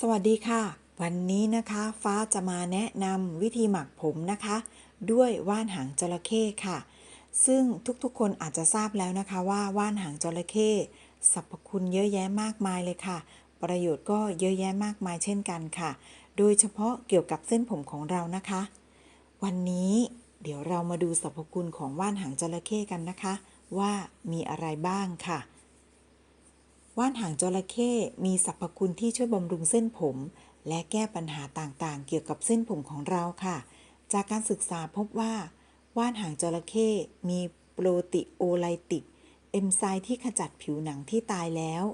สวัสดีค่ะ วันนี้นะคะฟ้าจะมาแนะนำวิธีหมักผมนะคะ ด้วยว่านหางจระเข้ค่ะ ซึ่งทุกๆคนอาจจะทราบแล้วนะคะว่าว่านหางจระเข้สรรพคุณเยอะแยะมากมายเลยค่ะ ประโยชน์ก็เยอะแยะมากมายเช่นกันค่ะ โดยเฉพาะเกี่ยวกับเส้นผมของเรานะคะ วันนี้เดี๋ยวเรามาดูสรรพคุณของว่านหางจระเข้กันนะคะ ว่ามีอะไรบ้างค่ะ ว่านหางจระเข้มีสรรพคุณที่ช่วยบำรุงเส้นผม และแก้ปัญหาต่างๆ เกี่ยวกับเส้นผมของเราค่ะ จากการศึกษาพบว่า ว่านหางจระเข้มีโปรติโอไลติก เอนไซม์ที่ขจัดผิวหนังที่ตายแล้ว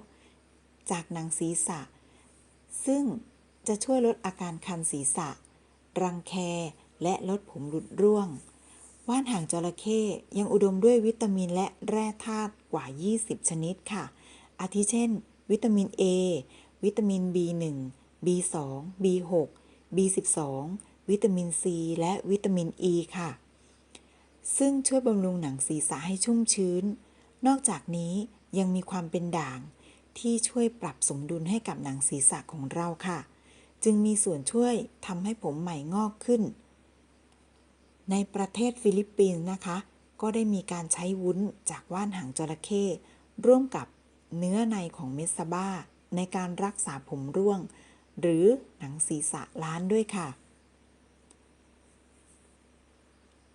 จากหนังศีรษะ ซึ่งจะช่วยลดอาการคันศีรษะ รังแค และลดผมหลุดร่วง ว่านหางจระเข้ยังอุดมด้วยวิตามินและแร่ธาตุกว่า 20 ชนิดค่ะ อาทิเช่น วิตามิน A วิตามิน B1 B2 B6 B12 วิตามิน C และวิตามิน E ค่ะ ซึ่งช่วยบำรุงหนังศีรษะให้ชุ่มชื้น นอกจากนี้ยังมีความเป็นด่าง ที่ช่วยปรับสมดุลให้กับหนังศีรษะของเราค่ะ จึงมีส่วนช่วยทำให้ผมใหม่งอกขึ้น ในประเทศฟิลิปปินส์นะคะ ก็ได้มีการใช้วุ้นจากว่านหางจระเข้ร่วมกับ เนื้อในของเมสซาบ้าในการรักษาผมร่วง หรือหนังศีรษะล้านด้วยค่ะ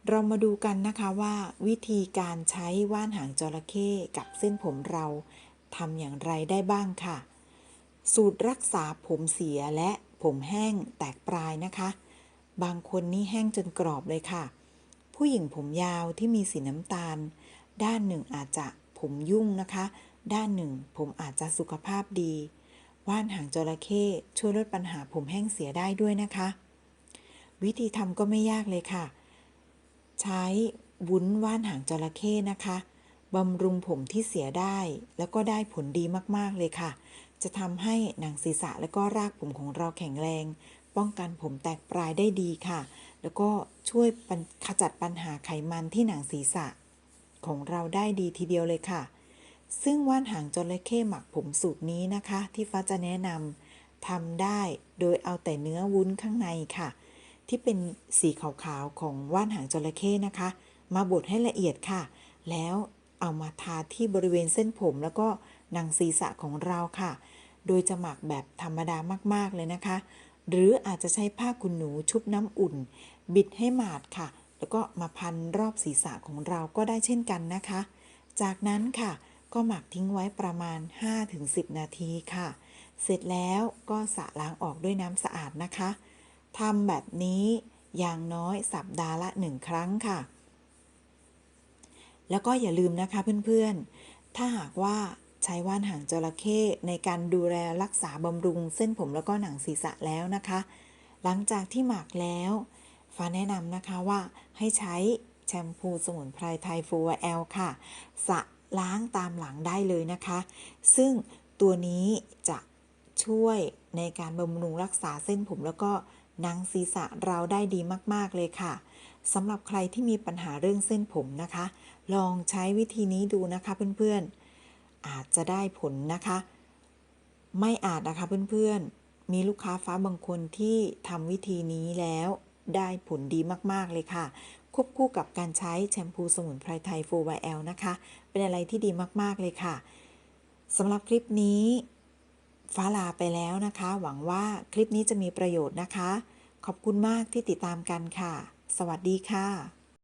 เรามาดูกันนะคะว่าวิธีการใช้ว่านหางจระเข้กับเส้นผมเราทำอย่างไรได้บ้างค่ะ สูตรรักษาผมเสียและผมแห้งแตกปลายนะคะ บางคนนี่แห้งจนกรอบเลยค่ะ ผู้หญิงผมยาวที่มีสีน้ำตาล ด้านหนึ่งอาจจะผมยุ่งนะคะ ด้านหนึ่ง ผมอาจจะสุขภาพดี ว่านหางจระเข้ช่วยลดปัญหาผมแห้งเสียได้ด้วยนะคะ วิธีทำก็ไม่ยากเลยค่ะ ใช้วุ้นว่านหางจระเข้นะคะบำรุงผมที่เสียได้ แล้วก็ได้ผลดีมากๆเลยค่ะ จะทำให้หนังศีรษะและก็รากผมของเราแข็งแรง ป้องกันผมแตกปลายได้ดีค่ะ แล้วก็ช่วยขจัดปัญหาไขมันที่หนังศีรษะ ของเราได้ดีทีเดียวเลยค่ะ ซึ่งว่านหางจระเข้หมักผมสูตรนี้นะคะ ที่ฟ้าจะแนะนำทำได้โดยเอาแต่เนื้อวุ้นข้างในค่ะ ที่เป็นสีขาวๆของว่านหางจระเข้นะคะ มาบดให้ละเอียดค่ะ แล้วเอามาทาที่บริเวณเส้นผมแล้วก็หนังศีรษะของเราค่ะ โดยจะหมักแบบธรรมดามากๆเลยนะคะ หรืออาจจะใช้ผ้ากุนหนูชุบน้ำอุ่น บิดให้หมาดค่ะ แล้วก็มาพันรอบศีรษะของเราก็ได้เช่นกันนะคะ จากนั้นค่ะ ก็หมักทิ้งไว้ประมาณ 5-10 นาทีค่ะ เสร็จแล้วก็สระล้างออกด้วยน้ำสะอาดนะคะทำแบบนี้อย่างน้อยสัปดาห์ละหนึ่งครั้งค่ะ แล้วก็อย่าลืมนะคะเพื่อนๆ ถ้าหากว่าใช้ว่านหางจระเข้ในการดูแลรักษาบำรุงเส้นผมแล้วก็หนังศีรษะแล้วนะคะ หลังจากที่หมักแล้วฟ้าแนะนำนะคะว่าให้ใช้แชมพูสมุนไพรไทยฟูแอลค่ะสระ ล้างตามหลังได้เลยนะคะ ซึ่งตัวนี้จะช่วยในการบำรุงรักษาเส้นผมแล้วก็หนังศีรษะเราได้ดีมากๆเลยค่ะสำหรับใครที่มีปัญหาเรื่องเส้นผมนะคะ ลองใช้วิธีนี้ดูนะคะเพื่อนๆ อาจจะได้ผลนะคะ ไม่อาจนะคะเพื่อนๆ มีลูกค้าฟ้าบางคนที่ทำวิธีนี้แล้วได้ผลดีมากๆเลยค่ะ ควบคู่กับการใช้แชมพูสมุนไพรไทย 4YL นะคะ เป็นอะไรที่ดีมาก ๆ เลยค่ะสำหรับคลิปนี้ ฟ้าลาไปแล้วนะคะ หวังว่าคลิปนี้จะมีประโยชน์นะคะ ขอบคุณมากที่ติดตามกันค่ะ สวัสดีค่ะ